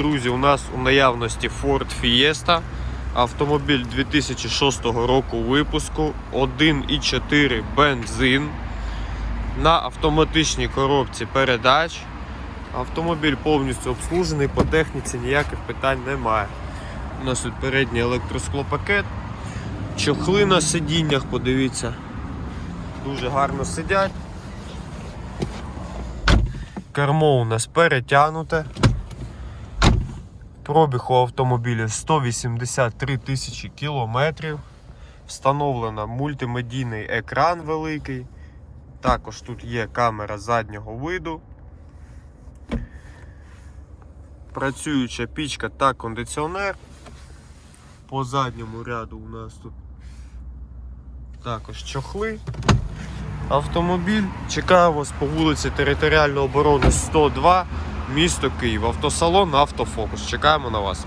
друзі, у нас у наявності Ford Fiesta. Автомобіль 2006 року випуску, 1,4 бензин на автоматичній коробці передач. Автомобіль повністю обслужений, по техніці ніяких питань немає. У нас тут передній електросклопакет, чохли на сидіннях, подивіться, дуже гарно сидять. Кермо у нас перетягнуте. Пробіг у автомобіля 183 тисячі кілометрів. Встановлено мультимедійний екран великий. Також тут є камера заднього виду. Працююча пічка та кондиціонер. По задньому ряду у нас тут також чохли. Автомобіль чекає вас по вулиці Територіальної оборони 102, місто Київ. Автосалон Автофокус. Чекаємо на вас.